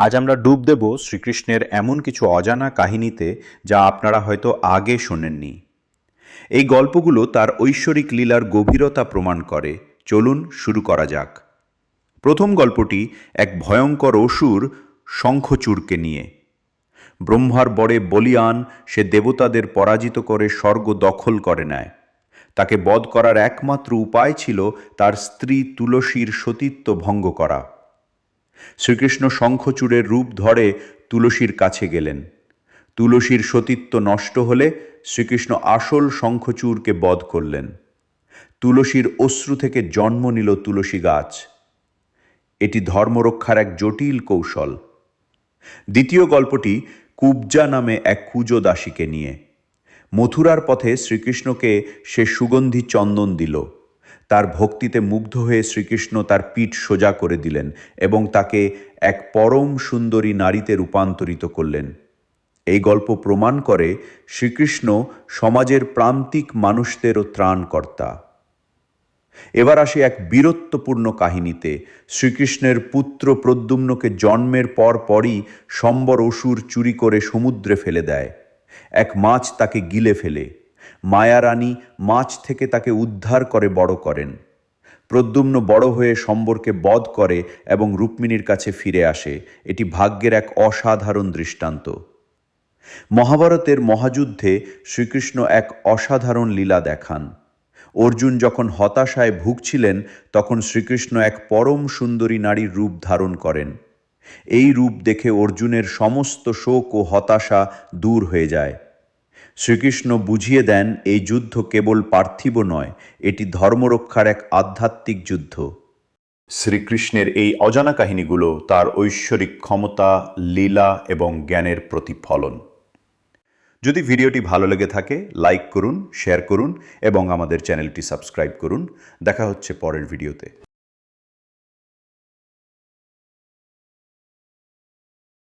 আজ আমরা ডুব দেব শ্রীকৃষ্ণের এমন কিছু অজানা কাহিনীতে যা আপনারা হয়তো আগে শোনেননি। এই গল্পগুলো তার ঐশ্বরিক লীলার গভীরতা প্রমাণ করে। চলুন শুরু করা যাক। প্রথম গল্পটি এক ভয়ঙ্কর অসুর শঙ্খচূড়কে নিয়ে। ব্রহ্মার বড়ে বলিয়ান সে দেবতাদের পরাজিত করে স্বর্গ দখল করে নেয়। তাকে বধ করার একমাত্র উপায় ছিল তার স্ত্রী তুলসীর সতীত্ব ভঙ্গ করা। শ্রীকৃষ্ণ শঙ্খচূড়ের রূপ ধরে তুলসীর কাছে গেলেন। তুলসীর সতীত্ব নষ্ট হলে শ্রীকৃষ্ণ আসল শঙ্খচূড়কে বধ করলেন। তুলসীর অশ্রু থেকে জন্ম নিল তুলসী গাছ। এটি ধর্মরক্ষার এক জটিল কৌশল। দ্বিতীয় গল্পটি কুবজা নামে এক কুজো দাসীকে নিয়ে। মথুরার পথে শ্রীকৃষ্ণকে সে সুগন্ধি চন্দন দিল। তার ভক্তিতে মুগ্ধ হয়ে শ্রীকৃষ্ণ তার পিঠ সোজা করে দিলেন এবং তাকে এক পরম সুন্দরী নারীতে রূপান্তরিত করলেন। এই গল্প প্রমাণ করে শ্রীকৃষ্ণ সমাজের প্রান্তিক মানুষদেরও ত্রাণকর্তা। এবার আসি এক বীরত্বপূর্ণ কাহিনীতে। শ্রীকৃষ্ণের পুত্র প্রদ্যুম্নকে জন্মের পর পরই সম্বর অসুর চুরি করে সমুদ্রে ফেলে দেয়। এক মাছ তাকে গিলে ফেলে। মায়ারানী মাছ থেকে তাকে উদ্ধার করে বড় করেন। প্রদ্যুম্ন বড় হয়ে সম্বরকে বধ করে এবং রুক্মিণীর কাছে ফিরে আসে। এটি ভাগ্যের এক অসাধারণ দৃষ্টান্ত। মহাভারতের মহাযুদ্ধে শ্রীকৃষ্ণ এক অসাধারণ লীলা দেখান। অর্জুন যখন হতাশায় ভুগছিলেন, তখন শ্রীকৃষ্ণ এক পরম সুন্দরী নারীর রূপ ধারণ করেন। এই রূপ দেখে অর্জুনের সমস্ত শোক ও হতাশা দূর হয়ে যায়। শ্রীকৃষ্ণ বুঝিয়ে দেন, এই যুদ্ধ কেবল পার্থিব নয়, এটি ধর্মরক্ষার এক আধ্যাত্মিক যুদ্ধ। শ্রীকৃষ্ণের এই অজানা কাহিনীগুলো তার ঐশ্বরিক ক্ষমতা, লীলা এবং জ্ঞানের প্রতিফলন। যদি ভিডিওটি ভালো লেগে থাকে, লাইক করুন, শেয়ার করুন এবং আমাদের চ্যানেলটি সাবস্ক্রাইব করুন। দেখা হচ্ছে পরের ভিডিওতে।